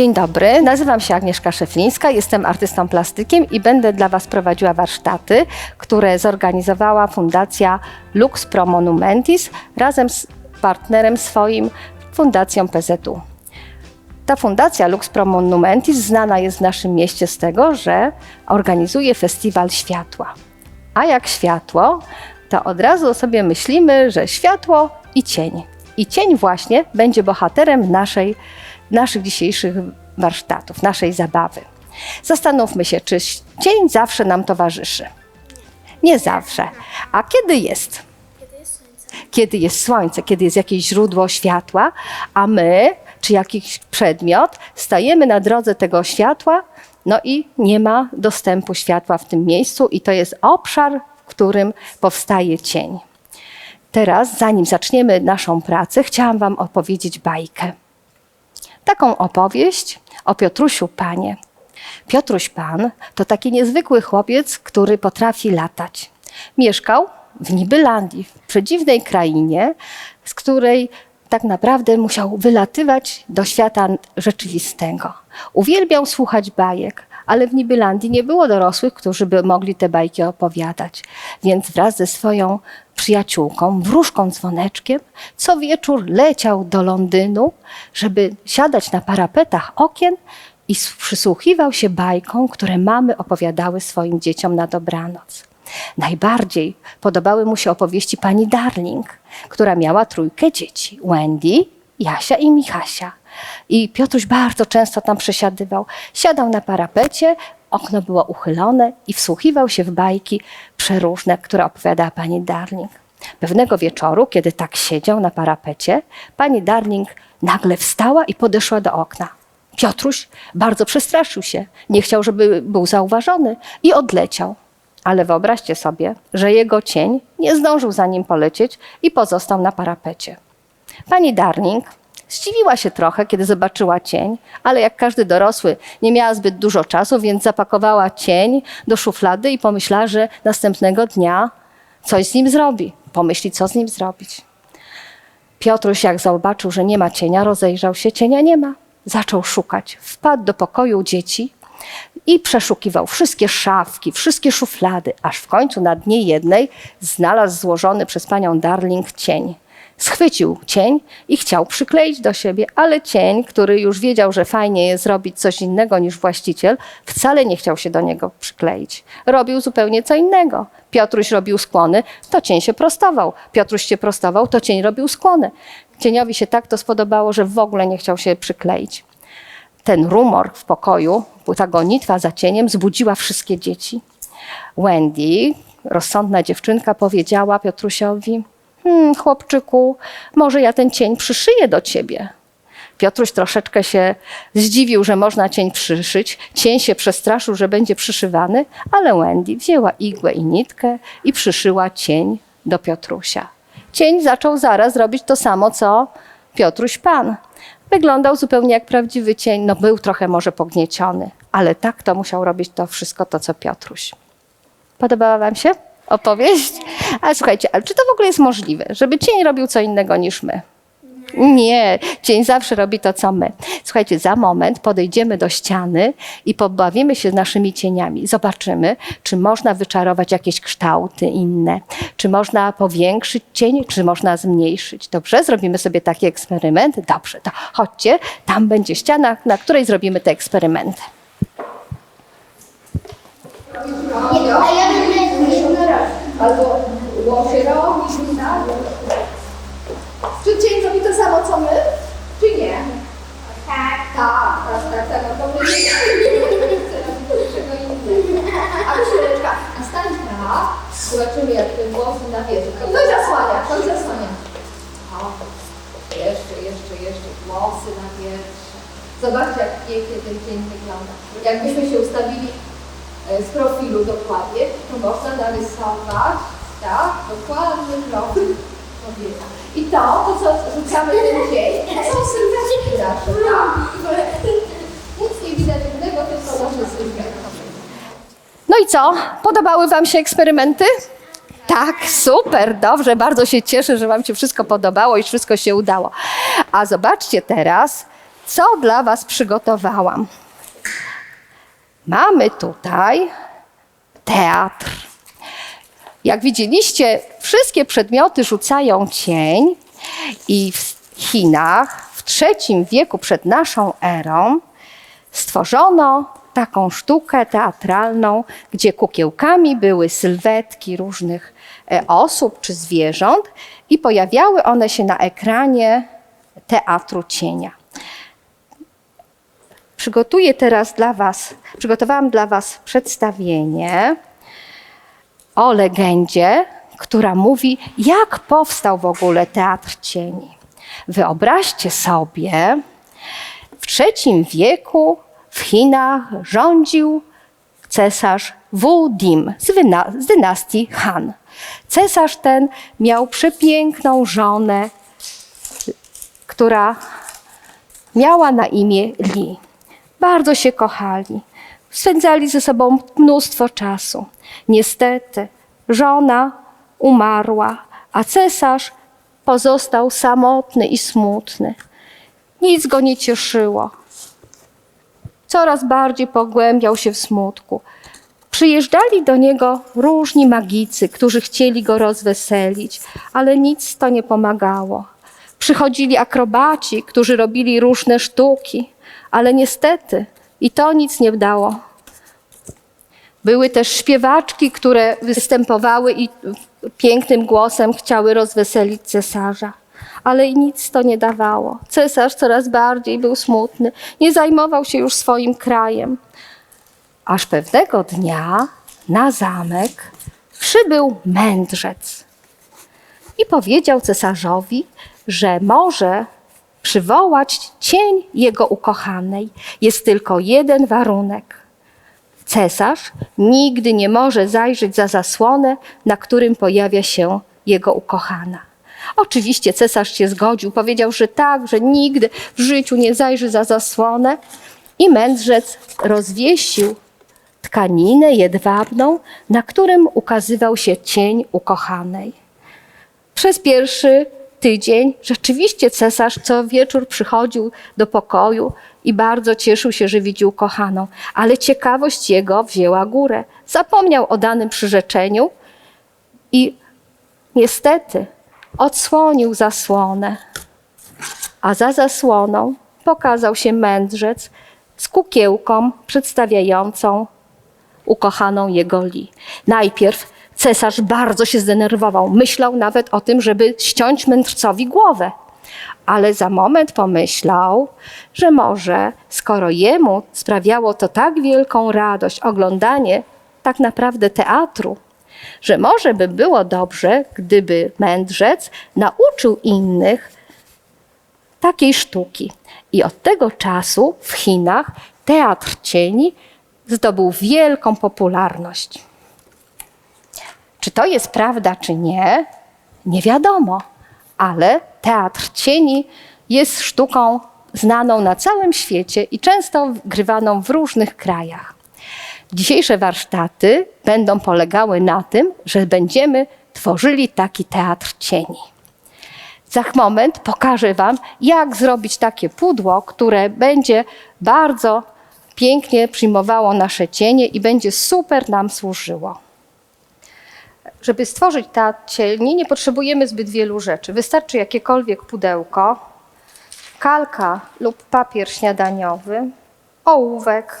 Dzień dobry, nazywam się Agnieszka Szeflińska, jestem artystą plastykiem i będę dla Was prowadziła warsztaty, które zorganizowała Fundacja Lux Pro Monumentis razem z partnerem swoim, Fundacją PZU. Ta fundacja Lux Pro Monumentis znana jest w naszym mieście z tego, że organizuje festiwal światła. A jak światło, to od razu sobie myślimy, że światło i cień. I cień właśnie będzie bohaterem naszej, naszych dzisiejszych warsztatów, naszej zabawy. Zastanówmy się, czy cień zawsze nam towarzyszy. Nie zawsze. A kiedy jest? Kiedy jest słońce, kiedy jest jakieś źródło światła, a my, czy jakiś przedmiot, stajemy na drodze tego światła, no i nie ma dostępu światła w tym miejscu, i to jest obszar, w którym powstaje cień. Teraz, zanim zaczniemy naszą pracę, chciałam Wam opowiedzieć bajkę. Taką opowieść o Piotrusiu Panie. Piotruś Pan to taki niezwykły chłopiec, który potrafi latać. Mieszkał w Nibylandii, w przedziwnej krainie, z której tak naprawdę musiał wylatywać do świata rzeczywistego. Uwielbiał słuchać bajek, ale w Nibylandii nie było dorosłych, którzy by mogli te bajki opowiadać. Więc wraz ze swoją przyjaciółką, wróżką dzwoneczkiem, co wieczór leciał do Londynu, żeby siadać na parapetach okien i przysłuchiwał się bajkom, które mamy opowiadały swoim dzieciom na dobranoc. Najbardziej podobały mu się opowieści pani Darling, która miała trójkę dzieci: Wendy, Jasia i Michasia. I Piotruś bardzo często tam przesiadywał. Siadał na parapecie, okno było uchylone i wsłuchiwał się w bajki przeróżne, które opowiadała pani Darling. Pewnego wieczoru, kiedy tak siedział na parapecie, pani Darling nagle wstała i podeszła do okna. Piotruś bardzo przestraszył się, nie chciał, żeby był zauważony i odleciał. Ale wyobraźcie sobie, że jego cień nie zdążył za nim polecieć i pozostał na parapecie. Pani Darling zdziwiła się trochę, kiedy zobaczyła cień, ale jak każdy dorosły nie miała zbyt dużo czasu, więc zapakowała cień do szuflady i pomyślała, że następnego dnia coś z nim zrobi. Pomyśli, co z nim zrobić. Piotruś, jak zobaczył, że nie ma cienia, rozejrzał się, cienia nie ma. Zaczął szukać. Wpadł do pokoju dzieci i przeszukiwał wszystkie szafki, wszystkie szuflady, aż w końcu na dnie jednej znalazł złożony przez panią Darling cień. Schwycił cień i chciał przykleić do siebie, ale cień, który już wiedział, że fajnie jest zrobić coś innego niż właściciel, wcale nie chciał się do niego przykleić. Robił zupełnie co innego. Piotruś robił skłony, to cień się prostował. Piotruś się prostował, to cień robił skłony. Cieniowi się tak to spodobało, że w ogóle nie chciał się przykleić. Ten rumor w pokoju, ta gonitwa za cieniem zbudziła wszystkie dzieci. Wendy, rozsądna dziewczynka, powiedziała Piotrusiowi: hmm, Chłopczyku, może ja ten cień przyszyję do ciebie. Piotruś troszeczkę się zdziwił, że można cień przyszyć. Cień się przestraszył, że będzie przyszywany, ale Wendy wzięła igłę i nitkę i przyszyła cień do Piotrusia. Cień zaczął zaraz robić to samo, co Piotruś Pan. Wyglądał zupełnie jak prawdziwy cień, no był trochę może pognieciony, ale tak to musiał robić to wszystko to, co Piotruś. Podobała wam się opowieść? Ale słuchajcie, ale czy to w ogóle jest możliwe, żeby cień robił co innego niż my? Nie, cień zawsze robi to, co my. Słuchajcie, za moment podejdziemy do ściany i pobawimy się naszymi cieniami. Zobaczymy, czy można wyczarować jakieś kształty inne, czy można powiększyć cień, czy można zmniejszyć. Dobrze, zrobimy sobie taki eksperyment? Dobrze, to chodźcie, tam będzie ściana, na której zrobimy te eksperymenty. A ja. Albo łączy robi, tak? Czy cień robi to samo, co my, czy nie? Tak. Tak, tak, tak, tak, no to my nie czego innego. A Krzyżeczka, a stań tak, zobaczymy jak te włosy na wieży. To ktoś zasłania, ktoś zasłania. O, jeszcze, jeszcze, jeszcze, włosy na wierzchu. Zobaczcie jak pięknie ten cień wygląda. Jakbyśmy się ustawili z profilu dokładnie, to można narysować, tak, dokładny profil kobieta. I to, to co rzucamy ten to są sylwetki nasze, tak. Nic nie widać innego, tylko nasze sylwetki. No i co? Podobały Wam się eksperymenty? Tak, super, dobrze, bardzo się cieszę, że Wam się wszystko podobało i wszystko się udało. A zobaczcie teraz, co dla Was przygotowałam. Mamy tutaj teatr. Jak widzieliście, wszystkie przedmioty rzucają cień i w Chinach w III wieku przed naszą erą stworzono taką sztukę teatralną, gdzie kukiełkami były sylwetki różnych e, osób czy zwierząt i pojawiały one się na ekranie teatru cienia. Przygotuję teraz dla Was, przygotowałam dla Was przedstawienie o legendzie, która mówi, jak powstał w ogóle teatr cieni. Wyobraźcie sobie, w III wieku w Chinach rządził cesarz Wu Dim z, dynastii Han. Cesarz ten miał przepiękną żonę, która miała na imię Li. Bardzo się kochali. Spędzali ze sobą mnóstwo czasu. Niestety, żona umarła, a cesarz pozostał samotny i smutny. Nic go nie cieszyło. Coraz bardziej pogłębiał się w smutku. Przyjeżdżali do niego różni magicy, którzy chcieli go rozweselić, ale nic to nie pomagało. Przychodzili akrobaci, którzy robili różne sztuki, ale niestety i to nic nie dało. Były też śpiewaczki, które występowały i pięknym głosem chciały rozweselić cesarza. Ale i nic to nie dawało. Cesarz coraz bardziej był smutny, nie zajmował się już swoim krajem. Aż pewnego dnia na zamek przybył mędrzec i powiedział cesarzowi, że może przywołać cień jego ukochanej. Jest tylko jeden warunek. Cesarz nigdy nie może zajrzeć za zasłonę, na którym pojawia się jego ukochana. Oczywiście cesarz się zgodził, powiedział, że tak, że nigdy w życiu nie zajrzy za zasłonę. I mędrzec rozwiesił tkaninę jedwabną, na którym ukazywał się cień ukochanej. Przez pierwszy tydzień rzeczywiście cesarz co wieczór przychodził do pokoju i bardzo cieszył się, że widzi ukochaną, ale ciekawość jego wzięła górę. Zapomniał o danym przyrzeczeniu i niestety odsłonił zasłonę. A za zasłoną pokazał się mędrzec z kukiełką przedstawiającą ukochaną jego Li. Najpierw cesarz bardzo się zdenerwował. Myślał nawet o tym, żeby ściąć mędrcowi głowę. Ale za moment pomyślał, że może, skoro jemu sprawiało to tak wielką radość oglądanie tak naprawdę teatru, że może by było dobrze, gdyby mędrzec nauczył innych takiej sztuki. I od tego czasu w Chinach teatr cieni zdobył wielką popularność. Czy to jest prawda, czy nie, nie wiadomo, ale teatr cieni jest sztuką znaną na całym świecie i często grywaną w różnych krajach. Dzisiejsze warsztaty będą polegały na tym, że będziemy tworzyli taki teatr cieni. Za moment pokażę Wam, jak zrobić takie pudło, które będzie bardzo pięknie przyjmowało nasze cienie i będzie super nam służyło. Żeby stworzyć ta cielni, nie potrzebujemy zbyt wielu rzeczy. Wystarczy jakiekolwiek pudełko, kalka lub papier śniadaniowy, ołówek,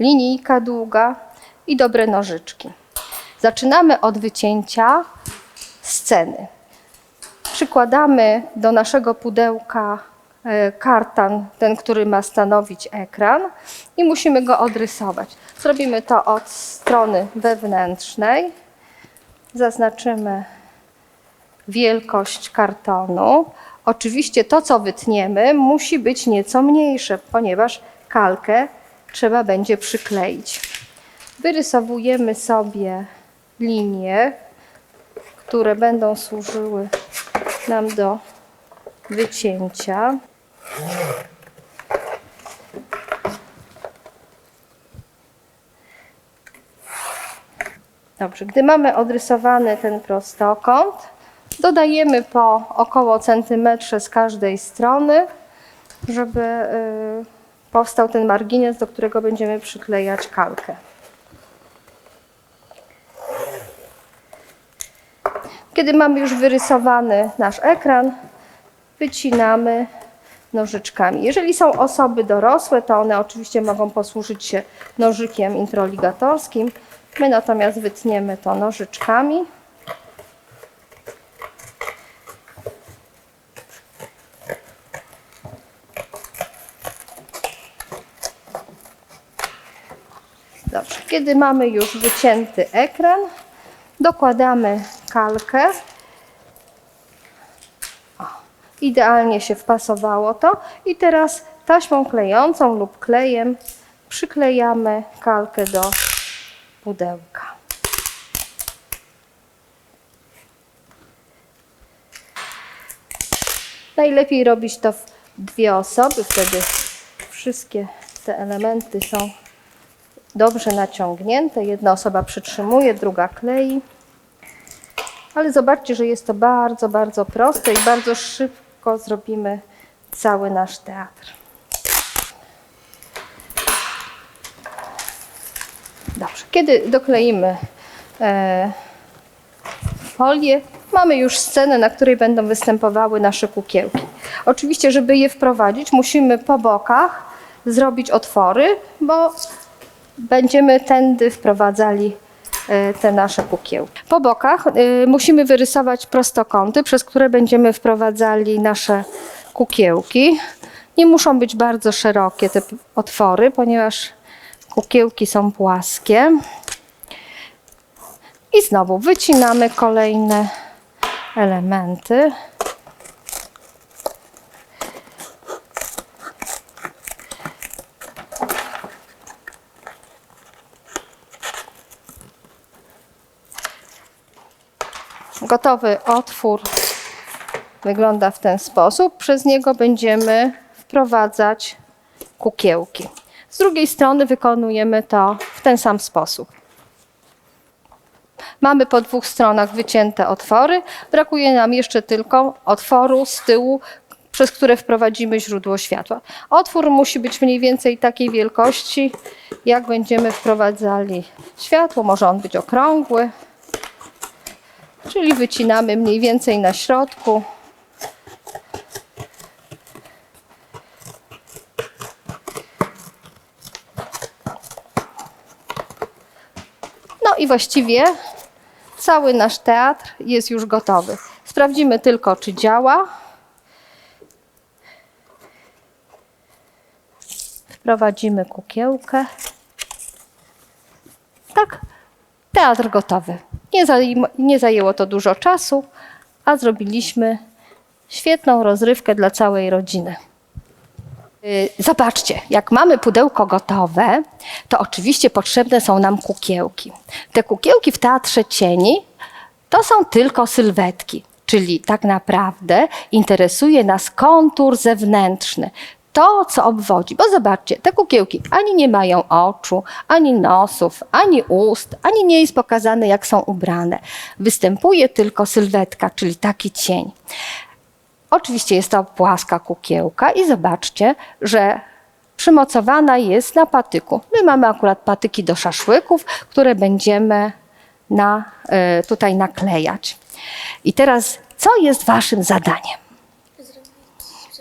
linijka długa i dobre nożyczki. Zaczynamy od wycięcia sceny. Przykładamy do naszego pudełka e, kartan, ten, który ma stanowić ekran i musimy go odrysować. Zrobimy to od strony wewnętrznej. Zaznaczymy wielkość kartonu. Oczywiście to, co wytniemy, musi być nieco mniejsze, ponieważ kalkę trzeba będzie przykleić. Wyrysowujemy sobie linie, które będą służyły nam do wycięcia. Dobrze, gdy mamy odrysowany ten prostokąt, dodajemy po około centymetrze z każdej strony żeby y, powstał ten margines, do którego będziemy przyklejać kalkę. Kiedy mamy już wyrysowany nasz ekran, wycinamy nożyczkami. Jeżeli są osoby dorosłe, to one oczywiście mogą posłużyć się nożykiem introligatorskim. My natomiast wytniemy to nożyczkami. Dobrze. Kiedy mamy już wycięty ekran, dokładamy kalkę. O, idealnie się wpasowało to. I teraz taśmą klejącą lub klejem przyklejamy kalkę do pudełka. Najlepiej robić to w dwie osoby, wtedy wszystkie te elementy są dobrze naciągnięte. Jedna osoba przytrzymuje, druga klei. Ale zobaczcie, że jest to bardzo, bardzo proste i bardzo szybko zrobimy cały nasz teatr. Dobrze, kiedy dokleimy e, folię, mamy już scenę, na której będą występowały nasze kukiełki. Oczywiście, żeby je wprowadzić, musimy po bokach zrobić otwory, bo będziemy tędy wprowadzali e, te nasze kukiełki. Po bokach e, musimy wyrysować prostokąty, przez które będziemy wprowadzali nasze kukiełki. Nie muszą być bardzo szerokie te otwory, ponieważ kukiełki są płaskie. I znowu wycinamy kolejne elementy. Gotowy otwór wygląda w ten sposób. Przez niego będziemy wprowadzać kukiełki. Z drugiej strony wykonujemy to w ten sam sposób. Mamy po dwóch stronach wycięte otwory. Brakuje nam jeszcze tylko otworu z tyłu, przez które wprowadzimy źródło światła. Otwór musi być mniej więcej takiej wielkości, jak będziemy wprowadzali światło. Może on być okrągły, czyli wycinamy mniej więcej na środku. Właściwie cały nasz teatr jest już gotowy. Sprawdzimy tylko, czy działa. Wprowadzimy kukiełkę. Tak, teatr gotowy. Nie, nie zajęło to dużo czasu, a zrobiliśmy świetną rozrywkę dla całej rodziny. Y, Zobaczcie, jak mamy pudełko gotowe, to oczywiście potrzebne są nam kukiełki. Te kukiełki w teatrze cieni to są tylko sylwetki, czyli tak naprawdę interesuje nas kontur zewnętrzny. To, co obwodzi, bo zobaczcie, te kukiełki ani nie mają oczu, ani nosów, ani ust, ani nie jest pokazane, jak są ubrane. Występuje tylko sylwetka, czyli taki cień. Oczywiście jest to płaska kukiełka i zobaczcie, że przymocowana jest na patyku. My mamy akurat patyki do szaszłyków, które będziemy na, e, tutaj naklejać. I teraz, co jest waszym zadaniem?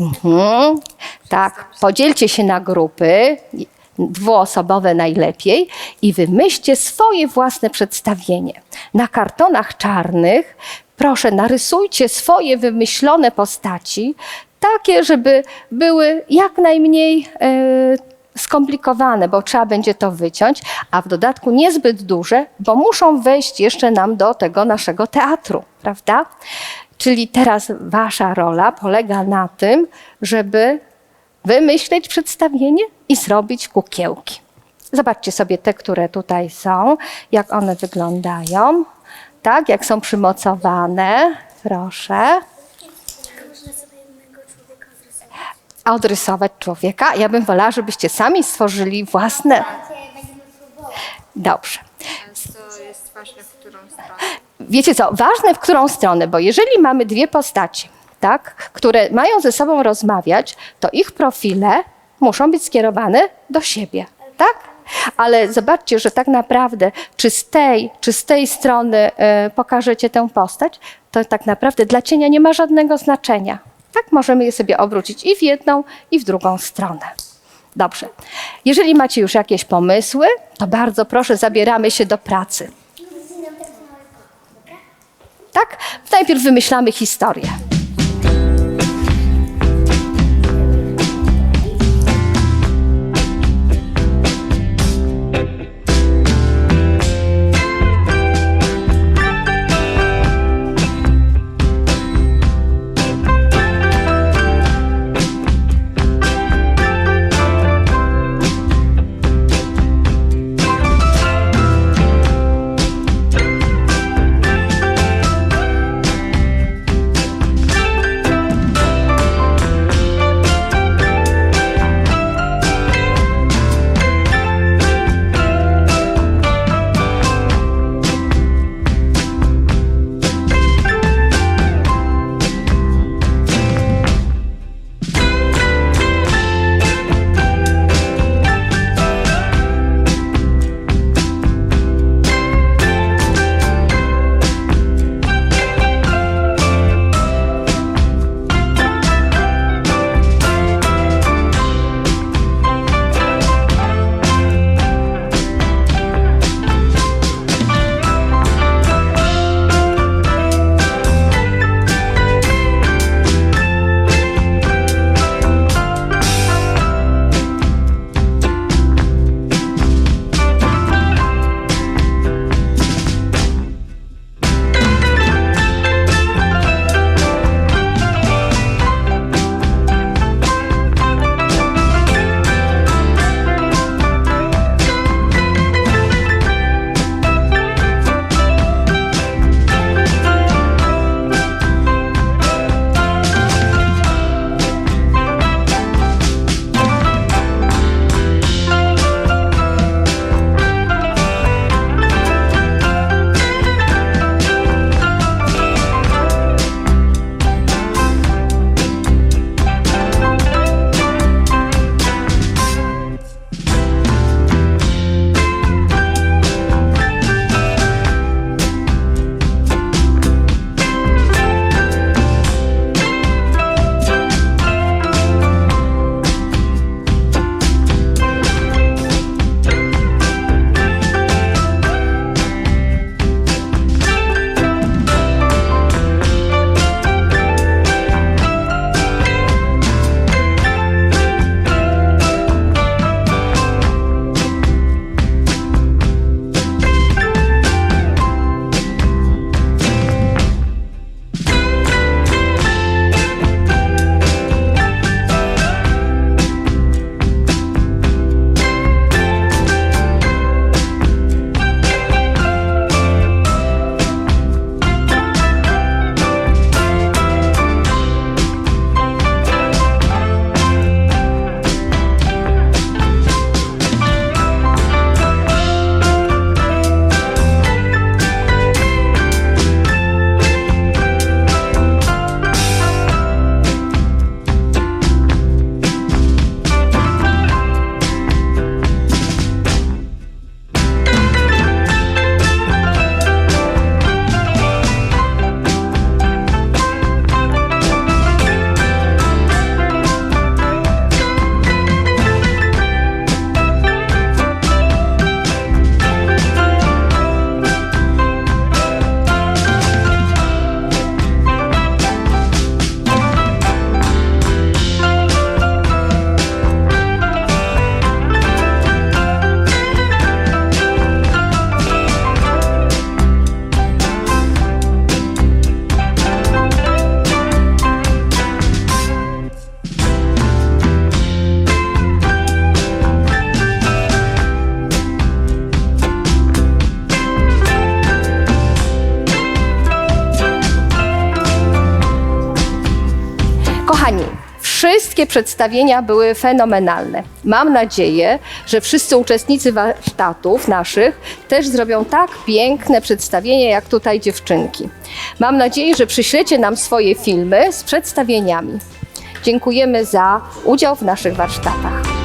Mhm. Tak, podzielcie się na grupy, dwuosobowe najlepiej, i wymyślcie swoje własne przedstawienie. Na kartonach czarnych proszę narysujcie swoje wymyślone postaci, takie, żeby były jak najmniej e, skomplikowane, bo trzeba będzie to wyciąć, a w dodatku niezbyt duże, bo muszą wejść jeszcze nam do tego naszego teatru, prawda? Czyli teraz wasza rola polega na tym, żeby wymyśleć przedstawienie i zrobić kukiełki. Zobaczcie sobie te, które tutaj są, jak one wyglądają. Tak, jak są przymocowane. Proszę. A odrysować człowieka? Ja bym wolała, żebyście sami stworzyli własne. Dobrze. To jest ważne, w którą stronę. Wiecie co, ważne w którą stronę, bo jeżeli mamy dwie postaci, tak, które mają ze sobą rozmawiać, to ich profile muszą być skierowane do siebie, tak? Ale zobaczcie, że tak naprawdę, czy z tej, czy z tej strony e, pokażecie tę postać, to tak naprawdę dla cienia nie ma żadnego znaczenia. Tak możemy je sobie obrócić i w jedną, i w drugą stronę. Dobrze. Jeżeli macie już jakieś pomysły, to bardzo proszę, zabieramy się do pracy. Tak? Najpierw wymyślamy historię. Wszystkie przedstawienia były fenomenalne. Mam nadzieję, że wszyscy uczestnicy warsztatów naszych też zrobią tak piękne przedstawienie, jak tutaj dziewczynki. Mam nadzieję, że przyślecie nam swoje filmy z przedstawieniami. Dziękujemy za udział w naszych warsztatach.